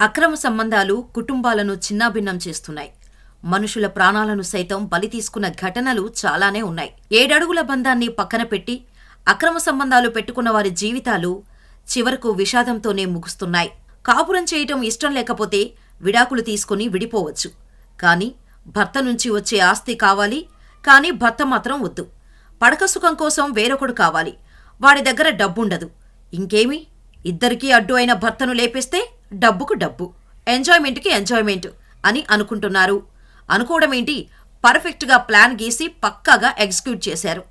అక్రమ సంబంధాలు కుటుంబాలను చిన్నాభిన్నం చేస్తున్నాయి. మనుషుల ప్రాణాలను సైతం బలి తీసుకున్న ఘటనలు చాలానే ఉన్నాయి. ఏడడుగుల బంధాన్ని పక్కన పెట్టి అక్రమ సంబంధాలు పెట్టుకున్న వారి జీవితాలు చివరకు విషాదంతోనే ముగుస్తున్నాయి. కాపురం చేయటం ఇష్టం లేకపోతే విడాకులు తీసుకుని విడిపోవచ్చు. కానీ భర్త నుంచి వచ్చే ఆస్తి కావాలి కానీ భర్త మాత్రం వద్దు. పడక సుఖం కోసం వేరొకడు కావాలి. వాడి దగ్గర డబ్బుండదు. ఇంకేమి? ఇద్దరికీ అడ్డు అయిన భర్తను లేపేస్తే డబ్బుకు డబ్బు ఎంజాయ్మెంట్కి ఎంజాయ్మెంట్ అని అనుకుంటున్నారు. అనుకోవడమేంటి పర్ఫెక్ట్గా ప్లాన్ గీసి పక్కాగా ఎగ్జిక్యూట్ చేశారు.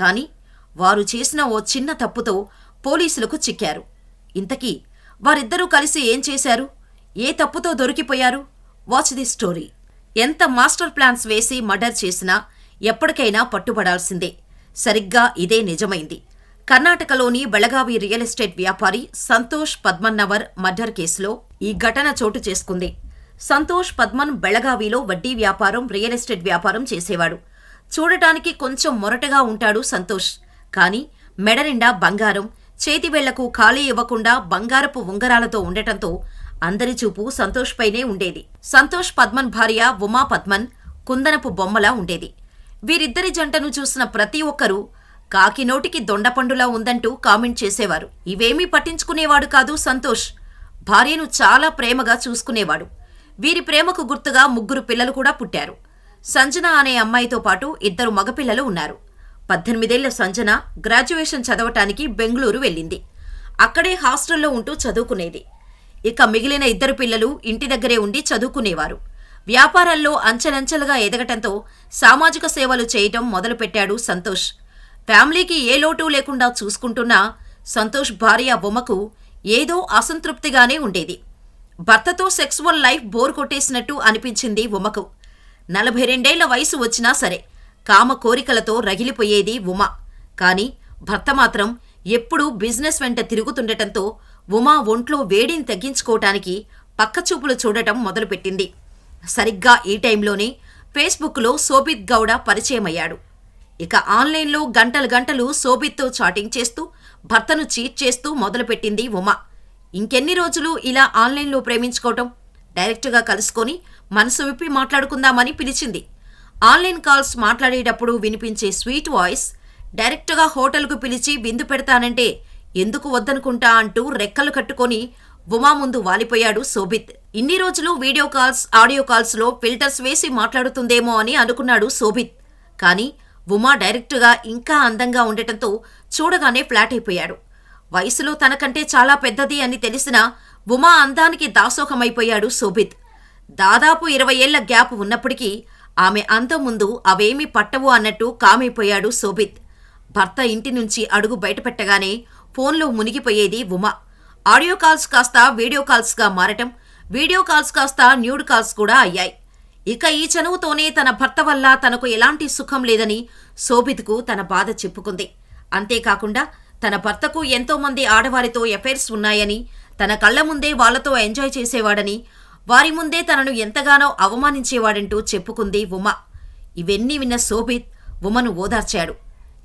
కానీ వారు చేసిన ఓ చిన్న తప్పుతో పోలీసులకు చిక్కారు. ఇంతకీ వారిద్దరూ కలిసి ఏం చేశారు? ఏ తప్పుతో దొరికిపోయారు? వాచ్ ది స్టోరీ ఎంత మాస్టర్ ప్లాన్స్ వేసి మర్డర్ చేసినా ఎప్పటికైనా పట్టుబడాల్సిందే. సరిగ్గా ఇదే నిజమైంది. కర్ణాటకలోని బెళగావి రియల్ ఎస్టేట్ వ్యాపారి సంతోష్ పద్మన్నవర్ మర్డర్ కేసులో ఈ ఘటన చోటు చేసుకుంది. సంతోష్ పద్మన్ బెళగావిలో వడ్డీ వ్యాపారం రియల్ ఎస్టేట్ వ్యాపారం చేసేవాడు. చూడటానికి కొంచెం మొరటగా ఉంటాడు సంతోష్. కానీ మెడనిండా బంగారం చేతివేళ్ళకు ఖాళీ ఇవ్వకుండా బంగారపు ఉంగరాలతో ఉండటంతో అందరి చూపు సంతోష్ పైనే ఉండేది. సంతోష్ పద్మన్ భార్య ఉమా పద్మన్ కుందనపు బొమ్మలా ఉండేది. వీరిద్దరి జంటను చూసిన ప్రతి ఒక్కరూ కాకి నోటికి దొండపండులా ఉందంటూ కామెంట్ చేసేవారు. ఇవేమీ పట్టించుకునేవాడు కాదు సంతోష్. భార్యను చాలా ప్రేమగా చూసుకునేవాడు. వీరి ప్రేమకు గుర్తుగా ముగ్గురు పిల్లలు కూడా పుట్టారు. సంజన అనే అమ్మాయితో పాటు ఇద్దరు మగపిల్లలు ఉన్నారు. పద్దెనిమిదేళ్ళ సంజన గ్రాడ్యుయేషన్ చదవటానికి బెంగళూరు వెళ్ళింది. అక్కడే హాస్టల్లో ఉంటూ చదువుకునేది. ఇక మిగిలిన ఇద్దరు పిల్లలు ఇంటి దగ్గరే ఉండి చదువుకునేవారు. వ్యాపారాల్లో అంచెలంచెలుగా ఎదగటంతో సామాజిక సేవలు చేయటం మొదలుపెట్టాడు సంతోష్. ఫ్యామిలీకి ఏ లోటు లేకుండా చూసుకుంటున్నా సంతోష్ భార్య ఉమకు ఏదో అసంతృప్తిగానే ఉండేది. భర్తతో సెక్సువల్ లైఫ్ బోర్ కొట్టేసినట్టు అనిపించింది ఉమకు నలభై రెండేళ్ళ వయసు వచ్చినా సరే కామ కోరికలతో రగిలిపోయేది ఉమ. కాని భర్త మాత్రం ఎప్పుడూ బిజినెస్ వెంట తిరుగుతుండటంతో ఉమా ఒంట్లో వేడిని తగ్గించుకోవటానికి పక్కచూపులు చూడటం మొదలుపెట్టింది. సరిగ్గా ఈ టైంలోనే ఫేస్బుక్లో శోభిత్ గౌడ పరిచయమయ్యాడు. ఇక ఆన్లైన్లో గంటలు గంటలు శోభిత్తో చాటింగ్ చేస్తూ భర్తను చీట్ చేస్తూ మొదలుపెట్టింది ఉమ. ఇంకెన్ని రోజులు ఇలా ఆన్లైన్లో ప్రేమించుకోవటం? డైరెక్ట్గా కలుసుకొని మనసు విప్పి మాట్లాడుకుందామని పిలిచింది. ఆన్లైన్ కాల్స్ మాట్లాడేటప్పుడు వినిపించే స్వీట్ వాయిస్ డైరెక్ట్గా హోటల్కు పిలిచి విందు పెడతానంటే ఎందుకు వద్దనుకుంటా అంటూ రెక్కలు కట్టుకొని ఉమా ముందు వాలిపోయాడు శోభిత్. ఇన్ని రోజులు వీడియో కాల్స్ ఆడియో కాల్స్లో ఫిల్టర్స్ వేసి మాట్లాడుతుందేమో అని అనుకున్నాడు శోభిత్. కానీ ఉమా డైరెక్ట్గా ఇంకా అందంగా ఉండటంతో చూడగానే ఫ్లాట్ అయిపోయాడు. వయసులో తనకంటే చాలా పెద్దది అని తెలిసినా ఉమా అందానికి దాసోహమైపోయాడు శోభిత్. దాదాపు ఇరవై ఏళ్ళ గ్యాప్ ఉన్నప్పటికీ ఆమె అందం ముందు అవేమీ పట్టవు అన్నట్టు కామైపోయాడు శోభిత్. భర్త ఇంటి నుంచి అడుగు బయటపెట్టగానే ఫోన్లో మునిగిపోయేది ఉమా. ఆడియో కాల్స్ కాస్త వీడియో కాల్స్గా మారటం వీడియో కాల్స్ కాస్త న్యూడ్ కాల్స్ కూడా అయ్యాయి. ఇక ఈ చనువుతోనే తన భర్త వల్ల తనకు ఎలాంటి సుఖం లేదని శోభిత్కు తన బాధ చెప్పుకుంది. అంతేకాకుండా తన భర్తకు ఎంతోమంది ఆడవారితో ఎఫైర్స్ ఉన్నాయని తన కళ్ళ ముందే వాళ్ళతో ఎంజాయ్ చేసేవాడని వారి ముందే తనను ఎంతగానో అవమానించేవాడంటూ చెప్పుకుంది ఉమ. ఇవన్నీ విన్న శోభిత్ ఉమను ఓదార్చాడు.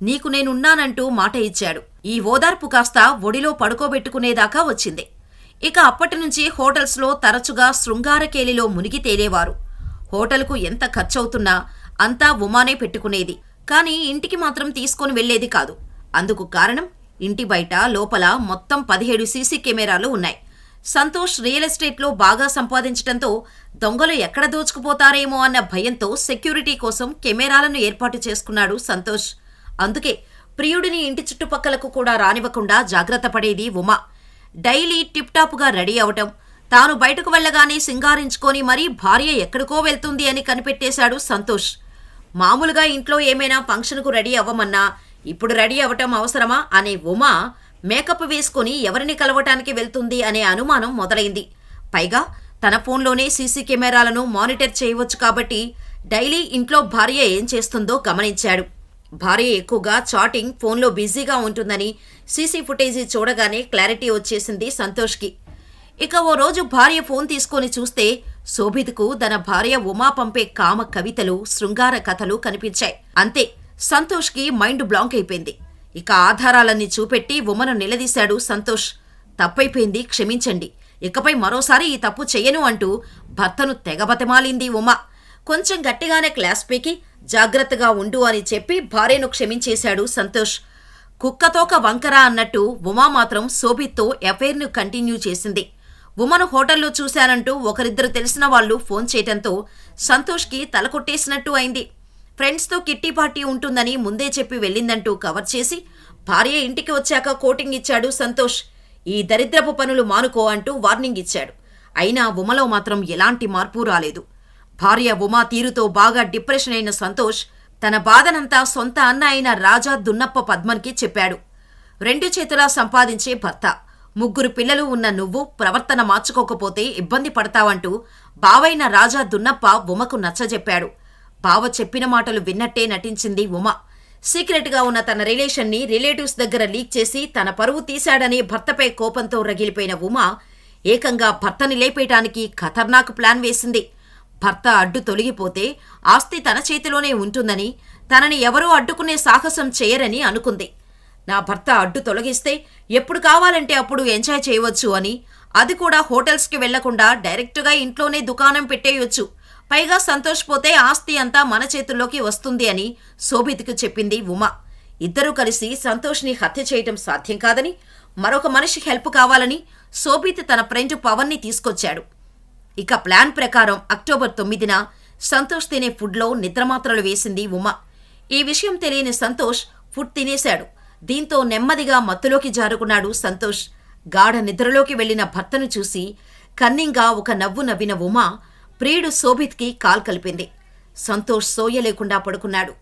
నీకు నేనున్నానంటూ మాట ఇచ్చాడు. ఈ ఓదార్పు కాస్త ఒడిలో పడుకోబెట్టుకునేదాకా వచ్చింది. ఇక అప్పటి నుంచి హోటల్స్లో తరచుగా శృంగారకేలిలో మునిగి తేలేవారు. హోటల్కు ఎంత ఖర్చవుతున్నా అంతా ఉమానే పెట్టుకునేది. కానీ ఇంటికి మాత్రం తీసుకొని వెళ్ళేది కాదు. అందుకు కారణం ఇంటి బయట లోపల మొత్తం పదిహేడు సీసీ కెమెరాలు ఉన్నాయి. సంతోష్ రియల్ ఎస్టేట్లో బాగా సంపాదించడంతో దొంగలు ఎక్కడ దోచుకుపోతారేమో అన్న భయంతో సెక్యూరిటీ కోసం కెమెరాలను ఏర్పాటు చేసుకున్నాడు సంతోష్. అందుకే ప్రియుడిని ఇంటి చుట్టుపక్కలకు కూడా రానివ్వకుండా జాగ్రత్త పడేది ఉమా. డైలీ టిప్టాప్గా రెడీ అవటం తాను బయటకు వెళ్ళగానే సింగారించుకొని మరీ భార్య ఎక్కడికో వెళ్తుంది అని కనిపెట్టేశాడు సంతోష్. మామూలుగా ఇంట్లో ఏమైనా ఫంక్షన్కు రెడీ అవ్వమన్నా ఇప్పుడు రెడీ అవ్వటం అవసరమా అనే ఉమా మేకప్ వేసుకొని ఎవరిని కలవటానికి వెళ్తుంది అనే అనుమానం మొదలైంది. పైగా తన ఫోన్లోనే సీసీ కెమెరాలను మానిటర్ చేయవచ్చు కాబట్టి డైలీ ఇంట్లో భార్య ఏం చేస్తుందో గమనించాడు. భార్య ఎక్కువగా చాటింగ్ ఫోన్లో బిజీగా ఉంటుందని సీసీ ఫుటేజీ చూడగానే క్లారిటీ వచ్చేసింది సంతోష్కి. ఇక ఓ రోజు భార్య ఫోన్ తీసుకొని చూస్తే శోభిత్కు తన భార్య ఉమా పంపే కామ కవితలు శృంగార కథలు కనిపించాయి. అంతే సంతోష్కి మైండ్ బ్లాంక్ అయిపోయింది. ఇక ఆధారాలన్నీ చూపెట్టి ఉమను నిలదీశాడు సంతోష్. తప్పైపోయింది క్షమించండి. ఇకపై మరోసారి ఈ తప్పు చెయ్యను అంటూ భర్తను తెగబతమాలింది ఉమ. కొంచెం గట్టిగానే క్లాస్ పీకి జాగ్రత్తగా ఉండు అని చెప్పి భార్యను క్షమించేశాడు సంతోష్. కుక్కతోక వంకర అన్నట్టు ఉమా మాత్రం శోభిత్తో ఎఫైర్ను కంటిన్యూ చేసింది. ఉమను హోటల్లో చూశానంటూ ఒకరిద్దరు తెలిసిన వాళ్ళు ఫోన్ చేయటంతో సంతోష్కి తల కొట్టేసినట్టు అయింది. ఫ్రెండ్స్తో కిట్టి పార్టీ ఉంటుందని ముందే చెప్పి వెళ్ళిందంటూ కవర్ చేసి భార్య ఇంటికి వచ్చాక కోటింగ్ ఇచ్చాడు సంతోష్. ఈ దరిద్రపు పనులు మానుకో అంటూ వార్నింగ్ ఇచ్చాడు. అయినా ఉమలో మాత్రం ఎలాంటి మార్పు రాలేదు. భార్య ఉమా తీరుతో బాగా డిప్రెషన్ అయిన సంతోష్ తన బాధనంతా సొంత అన్న అయిన రాజా దున్నప్ప పద్మన్కి చెప్పాడు. రెండు చేతులా సంపాదించే భర్త. ముగ్గురు పిల్లలు ఉన్న నువ్వు ప్రవర్తన మార్చుకోకపోతే ఇబ్బంది పడతావంటూ బావైన రాజా దున్నప్ప ఉమకు నచ్చజెప్పాడు. బావ చెప్పిన మాటలు విన్నట్టే నటించింది ఉమ. సీక్రెట్గా ఉన్న తన రిలేషన్ని రిలేటివ్స్ దగ్గర లీక్ చేసి తన పరువు తీశాడని భర్తపై కోపంతో రగిలిపోయిన ఉమ ఏకంగా భర్తని లేపేయటానికి ఖతర్నాక్ ప్లాన్ వేసింది. భర్త అడ్డు తొలగిపోతే ఆస్తి తన చేతిలోనే ఉంటుందని తనని ఎవరూ అడ్డుకునే సాహసం చేయరని అనుకుంది. నా భర్త అడ్డు తొలగిస్తే ఎప్పుడు కావాలంటే అప్పుడు ఎంజాయ్ చేయవచ్చు అని. అది కూడా హోటల్స్కి వెళ్ళకుండా డైరెక్ట్గా ఇంట్లోనే దుకాణం పెట్టేయొచ్చు. పైగా సంతోష్ పోతే ఆస్తి అంతా మన చేతుల్లోకి వస్తుంది అని శోభిత్కు చెప్పింది ఉమా. ఇద్దరూ కలిసి సంతోష్ని హత్య చేయటం సాధ్యం కాదని మరొక మనిషి హెల్ప్ కావాలని శోభిత్ తన ఫ్రెండ్ పవన్ని తీసుకొచ్చాడు. ఇక ప్లాన్ ప్రకారం అక్టోబర్ తొమ్మిదిన సంతోష్ తినే ఫుడ్లో నిద్రమాత్రలు వేసింది ఉమ. ఈ విషయం తెలియని సంతోష్ ఫుడ్ తినేశాడు. దీంతో నెమ్మదిగా మత్తులోకి జారుకున్నాడు సంతోష్. గాఢ నిద్రలోకి వెళ్ళిన భర్తను చూసి కన్నింగా ఒక నవ్వు నవ్విన ఉమ ప్రియుడు శోభిత్కి కాల్ కలిపింది. సంతోష్ సోయలేకుండా పడుకున్నాడు.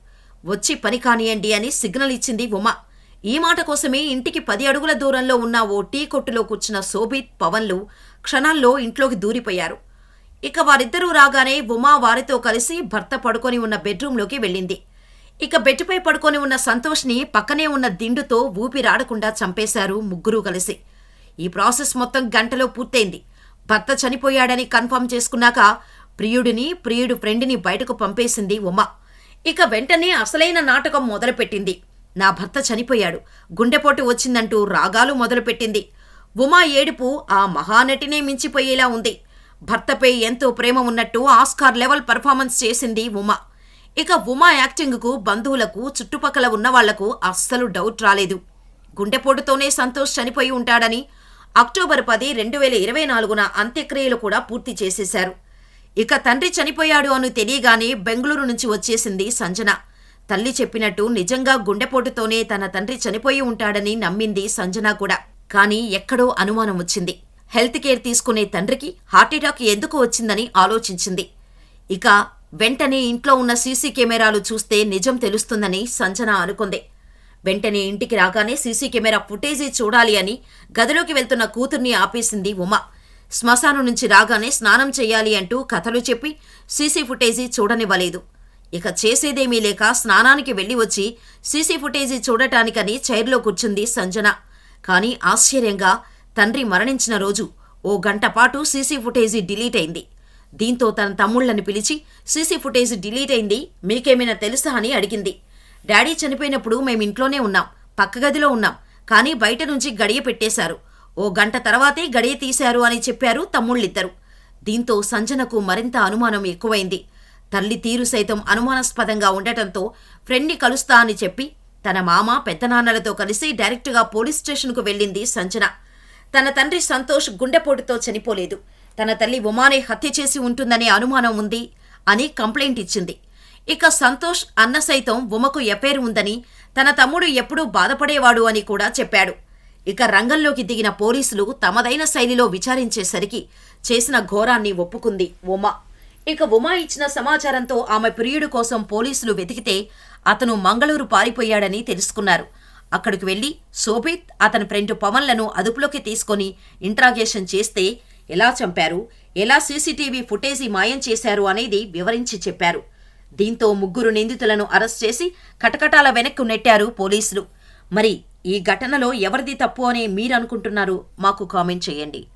వచ్చి పని కానియండి అని సిగ్నల్ ఇచ్చింది ఉమ. ఈ మాట కోసమే ఇంటికి పది అడుగుల దూరంలో ఉన్న ఓ టీ కొట్టులో కూర్చున్న శోభిత్ పవన్లు క్షణాల్లో ఇంట్లోకి దూరిపోయారు. ఇక వారిద్దరూ రాగానే ఉమా వారితో కలిసి భర్త పడుకొని ఉన్న బెడ్రూంలోకి వెళ్ళింది. ఇక బెడ్పై పడుకొని ఉన్న సంతోష్ని పక్కనే ఉన్న దిండుతో ఊపిరాడకుండా చంపేశారు ముగ్గురూ కలిసి. ఈ ప్రాసెస్ మొత్తం గంటలో పూర్తయింది. భర్త చనిపోయాడని కన్ఫర్మ్ చేసుకున్నాక ప్రియుడిని ప్రియుడు ఫ్రెండ్ని బయటకు పంపేసింది ఉమ. ఇక వెంటనే అసలైన నాటకం మొదలుపెట్టింది. నా భర్త చనిపోయాడు. గుండెపోటు వచ్చిందంటూ రాగాలు మొదలుపెట్టింది. ఉమా ఏడుపు ఆ మహానటినే మించిపోయేలా ఉంది. భర్తపై ఎంతో ప్రేమ ఉన్నట్టు ఆస్కార్ లెవెల్ పర్ఫార్మెన్స్ చేసింది ఉమా. ఇక ఉమా యాక్టింగ్కు బంధువులకు చుట్టుపక్కల ఉన్న వాళ్ళకు అస్సలు డౌట్ రాలేదు. గుండెపోటుతోనే సంతోష్ చనిపోయి ఉంటాడని అక్టోబర్ పది రెండు వేల ఇరవై నాలుగున అంత్యక్రియలు కూడా పూర్తి చేసేశారు. ఇక తండ్రి చనిపోయాడు అని తెలియగానే బెంగళూరు నుంచి వచ్చేసింది సంజన. తల్లి చెప్పినట్టు నిజంగా గుండెపోటుతోనే తన తండ్రి చనిపోయి ఉంటాడని నమ్మింది సంజన కూడా. కానీ ఎక్కడో అనుమానం వచ్చింది. హెల్త్ కేర్ తీసుకునే తండ్రికి హార్ట్అటాక్ ఎందుకు వచ్చిందని ఆలోచించింది. ఇక వెంటనే ఇంట్లో ఉన్న సీసీ కెమెరాలు చూస్తే నిజం తెలుస్తుందని సంజన అనుకుంది. వెంటనే ఇంటికి రాగానే సీసీ కెమెరా ఫుటేజీ చూడాలి అని గదిలోకి వెళ్తున్న కూతుర్ని ఆపేసింది ఉమ. శ్మశానం నుంచి రాగానే స్నానం చెయ్యాలి అంటూ కథలు చెప్పి సీసీ ఫుటేజీ చూడనివ్వలేదు. ఇక చేసేదేమీ లేక స్నానానికి వెళ్ళి వచ్చి సీసీ ఫుటేజీ చూడటానికని చైర్లో కూర్చుంది సంజన. కానీ ఆశ్చర్యంగా తండ్రి మరణించిన రోజు ఓ గంట పాటు సీసీ ఫుటేజీ డిలీట్ అయింది. దీంతో తన తమ్ముళ్ళని పిలిచి సీసీ ఫుటేజ్ డిలీట్ అయింది మీకేమైనా తెలుసా? అని అడిగింది. డాడీ చనిపోయినప్పుడు మేము ఇంట్లోనే ఉన్నాం పక్క గదిలో ఉన్నాం కానీ బయట నుంచి గడియ పెట్టేశారు. ఓ గంట తర్వాతే గడియ తీశారు అని చెప్పారు తమ్ముళ్ళిద్దరు. దీంతో సంజనకు మరింత అనుమానం ఎక్కువైంది. తల్లి తీరు సైతం అనుమానాస్పదంగా ఉండటంతో ఫ్రెండ్ని కలుస్తా అని చెప్పి తన మామ పెద్దనాన్నలతో కలిసి డైరెక్టుగా పోలీస్ స్టేషన్కు వెళ్ళింది సంజన. తన తండ్రి సంతోష్ గుండెపోటుతో చనిపోలేదు. తన తల్లి ఉమానే హత్య చేసి ఉంటుందనే అనుమానం ఉంది అని కంప్లైంట్ ఇచ్చింది. ఇక సంతోష్ అన్న సైతం ఉమకు ఎఫైర్ ఉందని తన తమ్ముడు ఎప్పుడూ బాధపడేవాడు అని కూడా చెప్పాడు. ఇక రంగంలోకి దిగిన పోలీసులు తమదైన శైలిలో విచారించేసరికి చేసిన ఘోరాన్ని ఒప్పుకుంది ఉమ. ఇక ఉమా ఇచ్చిన సమాచారంతో ఆమె ప్రియుడు కోసం పోలీసులు వెతికితే అతను మంగళూరు పారిపోయాడని తెలుసుకున్నారు. అక్కడికి వెళ్ళి శోభిత్ అతని ఫ్రెండ్ పవన్లను అదుపులోకి తీసుకొని ఇంట్రాగేషన్ చేస్తే ఎలా చంపారు? ఎలా సీసీటీవీ ఫుటేజీ మాయం చేశారు అనేది వివరించి చెప్పారు. దీంతో ముగ్గురు నిందితులను అరెస్ట్ చేసి కటకటాల వెనక్కు నెట్టారు పోలీసులు. మరి ఈ ఘటనలో ఎవరిది తప్పు అని మీరనుకుంటున్నారు మాకు కామెంట్ చేయండి.